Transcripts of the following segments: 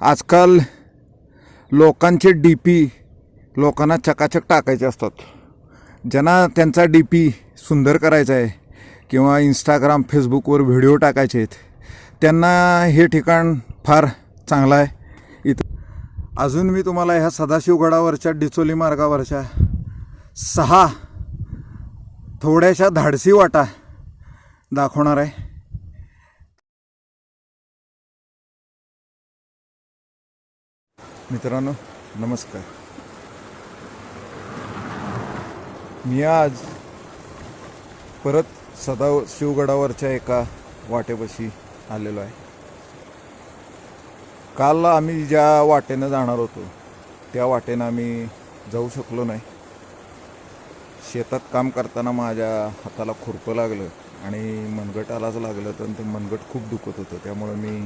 आजकाल लोकांचे D P लोकांना चकाचक टाकायचे असतात. ज्यांना त्यांचा डी पी सुंदर करायचा आहे किंवा इंस्टाग्राम फेसबुकवर व्हिडिओ टाकायचे आहेत त्यांना हे ठिकाण फार चांगलं आहे. इथं अजून मी तुम्हाला ह्या सदाशिवगडावरच्या डिचोली मार्गावरच्या सहा थोड्याशा धाडसी वाटा दाखवणार आहे. मित्रांनो नमस्कार. मी आज परत सदा शिवगडावरच्या एका वाटेपाशी आलेलो आहे. काल आम्ही ज्या वाटेनं जाणार होतो त्या वाटेनं आम्ही जाऊ शकलो नाही. शेतात काम करताना माझ्या हाताला खुरपं लागलं आणि मनगटालाच लागलं तर ते मनगट खूप दुखत होतं. त्यामुळं मी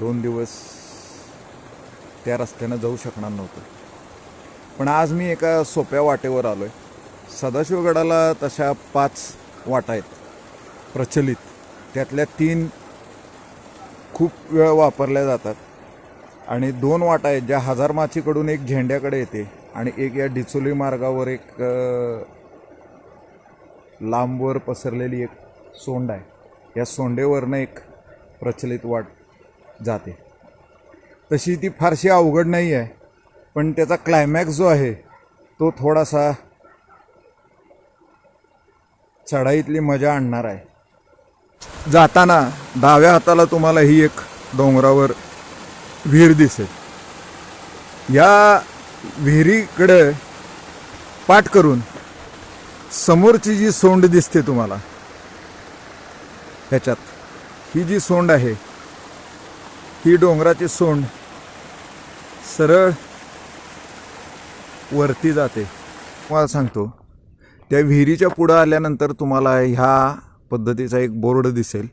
दोन दिवस त्या रस्त्यानं जाऊ शकणार नव्हतं. पण आज मी एका सोप्या वाटेवर आलो आहे सदाशिवगडाला तशा पाच वाटा आहेत प्रचलित. त्यातल्या तीन खूप वेळ वापरल्या जातात आणि दोन वाटा आहेत ज्या हजारमाचीकडून एक झेंड्याकडे येते आणि एक या डिचोली मार्गावर एक लांबवर पसरलेली एक सोंड आहे. या सोंडेवरनं एक प्रचलित वाट जाते. तशी ती फारशी अवघड नाही आहे पण त्याचा क्लायमॅक्स जो आहे तो थोडासा चढाईतली मजा आणणार आहे. जाताना डाव्या हाताला तुम्हाला ही एक डोंगरावर विहीर दिसेल. या विहिरीकडे पाठ करून समोरची जी सोंड दिसते तुम्हाला ह्याच्यात ही जी सोंड आहे ही डोंगराची सोंड सरळ वरती जाते. तुम्हाला सांगतो त्या विहिरीच्या पुढं आल्यानंतर तुम्हाला ह्या पद्धतीचा एक बोर्ड दिसेल.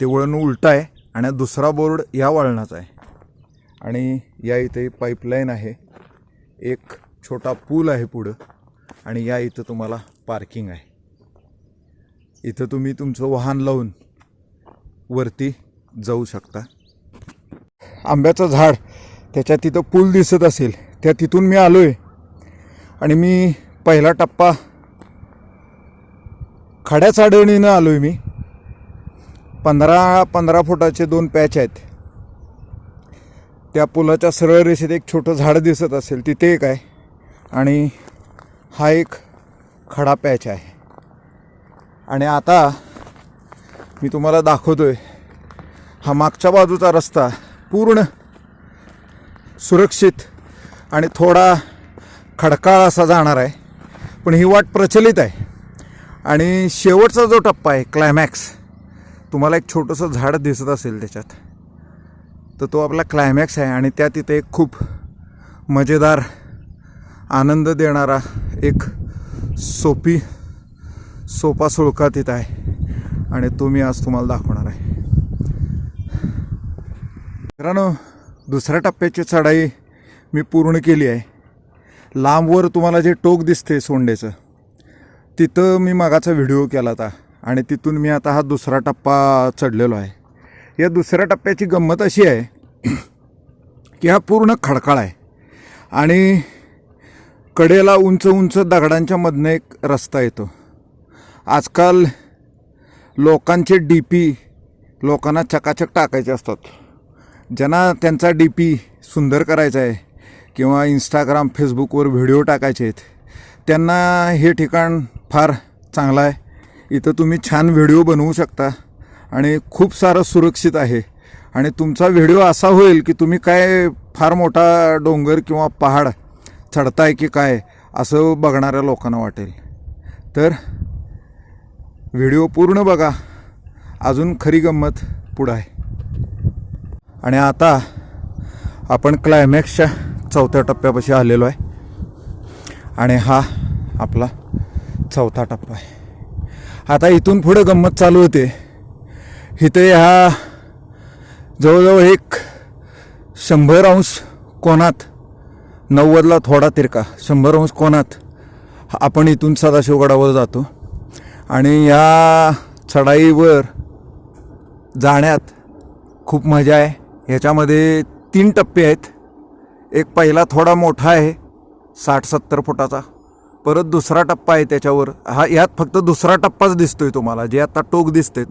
ते वळण उलटं आहे आणि दुसरा बोर्ड या वळणाचा आहे. आणि या इथे पाईपलाईन आहे. एक छोटा पूल आहे पुढं आणि या इथं तुम्हाला पार्किंग आहे. इथं तुम्ही तुमचं वाहन लावून वरती जाऊ शकता. आंब्याचं झाड त्याच्या तिथं पूल दिसत असेल त्या तिथून मी आलो आहे आणि मी पहिला टप्पा खड्या चाडणीनं आलो आहे मी. पंधरा पंधरा फुटाचे दोन पॅच आहेत. त्या पुलाच्या सरळ रेषेत एक छोटं झाड दिसत असेल तिथे एक आहे. आणि हा एक खडा पॅच आहे. आणि आता मी तुम्हाला दाखवतो आहे हा मागच्या बाजूचा रस्ता. पूर्ण सुरक्षित आणि थोडा खडकाळ असा जाणार आहे. पण ही वाट प्रचलित आहे. आणि शेवटचा जो टप्पा आहे क्लायमॅक्स तुम्हाला एक छोटंसं झाड दिसत असेल त्याच्यात. तर तो आपला क्लायमॅक्स आहे आणि त्या तिथे एक खूप मजेदार आनंद देणारा एक सोपी सोपा सुळका तिथं आहे. आणि तो मी आज तुम्हाला दाखवणार आहे. मित्रांनो दुसऱ्या टप्प्याची चढाई मी पूर्ण केली आहे. लांबवर तुम्हाला जे टोक दिसते सोंडेचं तिथं मी मागाचा व्हिडिओ केला होता आणि तिथून मी आता हा दुसरा टप्पा चढलेलो आहे. या दुसऱ्या टप्प्याची गंमत अशी आहे की हा पूर्ण खडकाळ आहे आणि कडेला उंच उंच दगडांच्या मधनं एक रस्ता येतो. आजकाल लोकांचे डी पी लोकांना चकाचक टाकायचे असतात. ज्यांना त्यांचा डी पी सुंदर करायचा आहे किंवा इंस्टाग्राम फेसबुकवर व्हिडिओ टाकायचे आहेत त्यांना हे ठिकाण फार चांगलं आहे. इथं तुम्ही छान व्हिडिओ बनवू शकता आणि खूप सारं सुरक्षित आहे. आणि तुमचा व्हिडिओ असा होईल की तुम्ही काय फार मोठा डोंगर किंवा पहाड चढताय की काय असं बघणाऱ्या लोकांना वाटेल. तर व्हिडिओ पूर्ण बघा. अजून खरी गंमत पुढं आहे. आणि आता आपण क्लायमॅक्सच्या चौथ्या टप्प्यापाशी आलेलो आहे. आणि हा आपला चौथा टप्पा आहे. आता इथून पुढं गंमत चालू होते. इथे ह्या जवळजवळ एक शंभर अंश कोणात नव्वदला थोडा तिरका शंभर अंश कोणात आपण इथून सदाशिवगडावर जातो. आणि या चढाईवर जाण्यात खूप मजा आहे. ह्याच्यामध्ये तीन टप्पे आहेत. एक पहिला थोडा मोठा आहे साठ सत्तर फुटाचा. परत दुसरा टप्पा आहे त्याच्यावर. हा यात फक्त दुसरा टप्पाच दिसतोय तुम्हाला जे आता टोक दिसते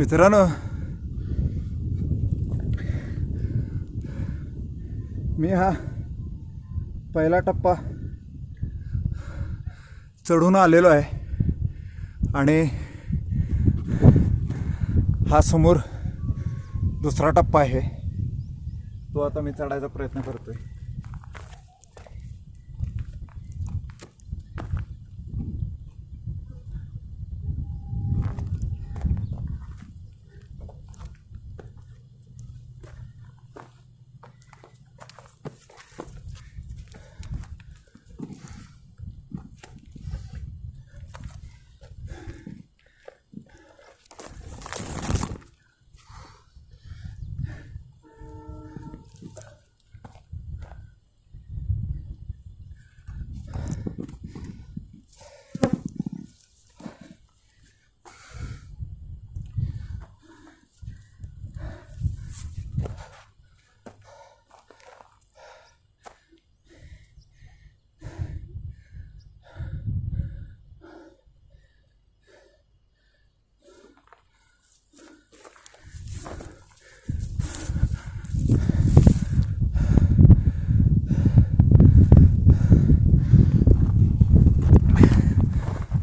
मित्रांनो. मी हा पहिला टप्पा चढून आलेलो आहे. आणि हा समोर दुसरा टप्पा आहे. तो आता मी चढायचा प्रयत्न करतो आहे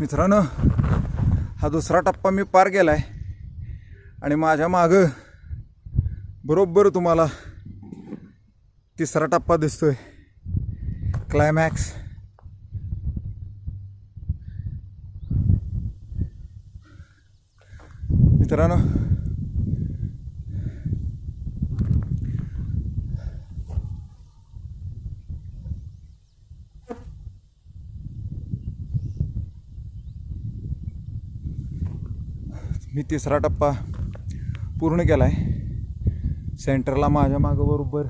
मित्रांनो हा दुसरा टप्पा मी पार केला आहे आणि माझ्या मागं बरोबर तुम्हाला तिसरा टप्पा दिसतोय. क्लायमॅक्स मित्रांनो मी तिसरा टप्पा पूर्ण केला आहे सेंटरला माझ्या मागं बरोबर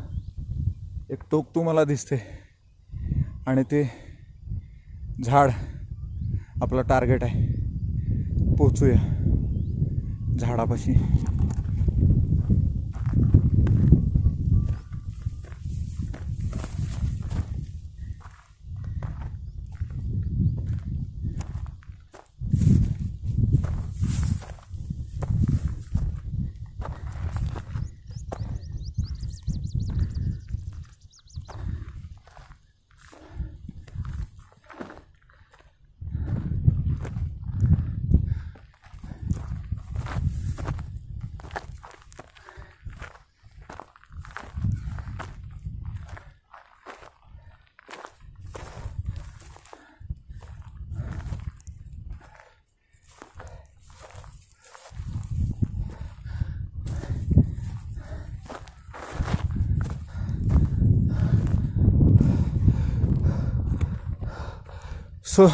एक टोक तुम्हाला दिसते आणि ते झाड आपलं टार्गेट आहे. पोचूया झाडापाशी. सो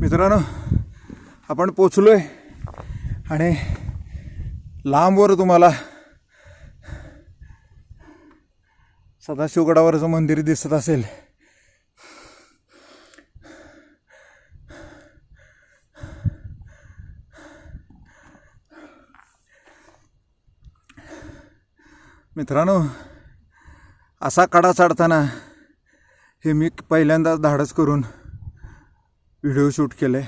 मित्रांनो आपण पोचलो आहे आणि लांबवर तुम्हाला सदाशिवगडावरचं मंदिर दिसत असेल. मित्रांनो असा कडा चढताना हे मी पहिल्यांदाच धाडस करून व्हिडिओ शूट केलं आहे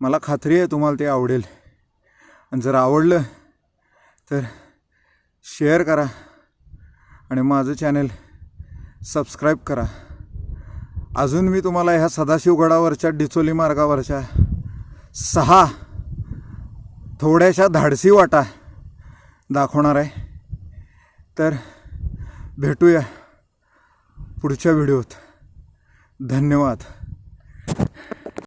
मला खात्री आहे तुम्हाला ते आवडेल. आणि जर आवडलं तर शेअर करा आणि माझं चॅनल सबस्क्राईब करा. अजून मी तुम्हाला ह्या सदाशिवगडावरच्या डिचोली मार्गावरच्या सहा थोड्याशा धाडसी वाटा दाखवणार आहे. तर भेटूया. पुढच्या व्हिडिओत. धन्यवाद.